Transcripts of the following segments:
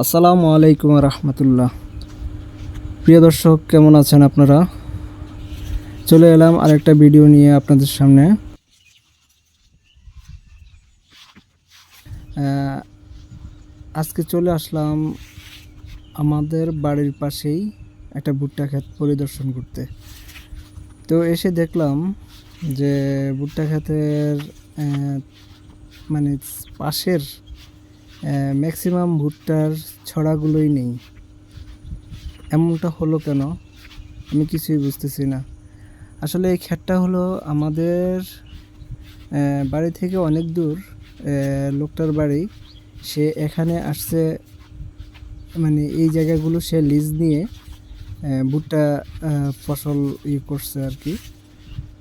আসসালামু আলাইকুম রহমতুল্লাহ। প্রিয় দর্শক, কেমন আছেন আপনারা? চলে এলাম আরেকটা ভিডিও নিয়ে আপনাদের সামনে। আজকে চলে আসলাম আমাদের বাড়ির পাশেই একটা ভুট্টা ক্ষেত পরিদর্শন করতে। তো এসে দেখলাম যে ভুট্টা ক্ষেতের মানে পাশের ম্যাক্সিমাম ভুট্টার ছড়াগুলোই নেই। এমনটা হলো কেন? আমি কিছুই বুঝতেছি না। আসলে এই ক্ষেতটা হলো আমাদের বাড়ি থেকে অনেক দূর লোকটার বাড়ি। সে এখানে আসছে মানে এই জায়গাগুলো সে লিজ নিয়ে ভুট্টা ফসল ই করছে আর কি।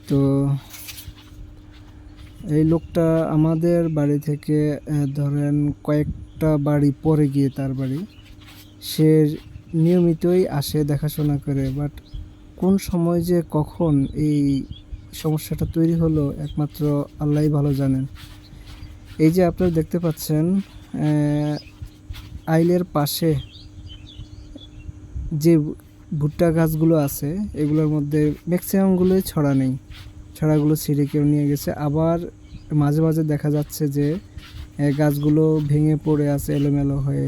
তো এই লোকটা আমাদের বাড়ি থেকে ধরেন কয়েকটা বাড়ি পরে গিয়ে তার বাড়ি, সে নিয়মিতই আসে দেখাশোনা করে। বাট কোন সময় যে কখন এই সমস্যাটা তৈরি হলো একমাত্র আল্লাহই ভালো জানেন। এই যে আপনারা দেখতে পাচ্ছেন আইলের পাশে যে ভুট্টা গাছগুলো আছে, এগুলোর মধ্যে ম্যাক্সিমামগুলোই ছড়া নেই। ছড়াগুলো ছিঁড়ে কেউ নিয়ে গেছে। আবার মাঝে মাঝে দেখা যাচ্ছে যে গাছগুলো ভেঙে পড়ে আছে এলোমেলো হয়ে।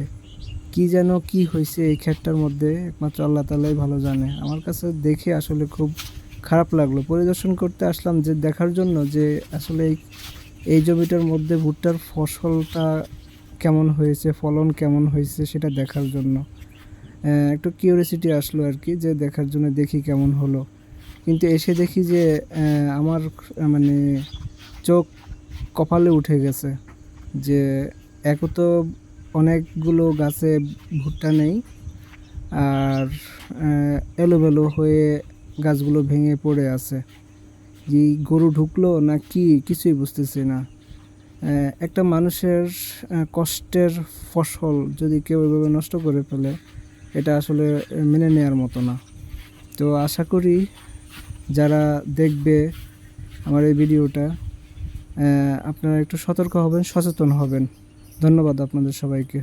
কি যেন কি হয়েছে এই ক্ষেতটার মধ্যে, একমাত্র আল্লাহ তালাই ভালো জানে। আমার কাছে দেখে আসলে খুব খারাপ লাগল। পরিদর্শন করতে আসলাম যে, দেখার জন্য যে, আসলে এই জমিটার মধ্যে ভুট্টার ফসলটা কেমন হয়েছে, ফলন কেমন হয়েছে সেটা দেখার জন্য। একটু কিউরিয়াসিটি আসলো আর কি যে, দেখার জন্য দেখি কেমন হলো। কিন্তু এসে দেখি যে আমার মানে চোখ কপালে উঠে গেছে যে এক তো অনেকগুলো গাছে ভুট্টা নেই আর এলোমেলো হয়ে গাছগুলো ভেঙে পড়ে আছে। যে গরু ঢুকলো না কি? কিছুই বুঝতেছি না। একটা মানুষের কষ্টের ফসল যদি কেউ এভাবে নষ্ট করে ফেলে, এটা আসলে মেনে নেওয়ার মতো না। তো আশা করি যারা দেখবে আমার এই ভিডিওটা আপনারা একটু সতর্ক হবেন সচেতন হবেন। ধন্যবাদ আপনাদের সবাইকে।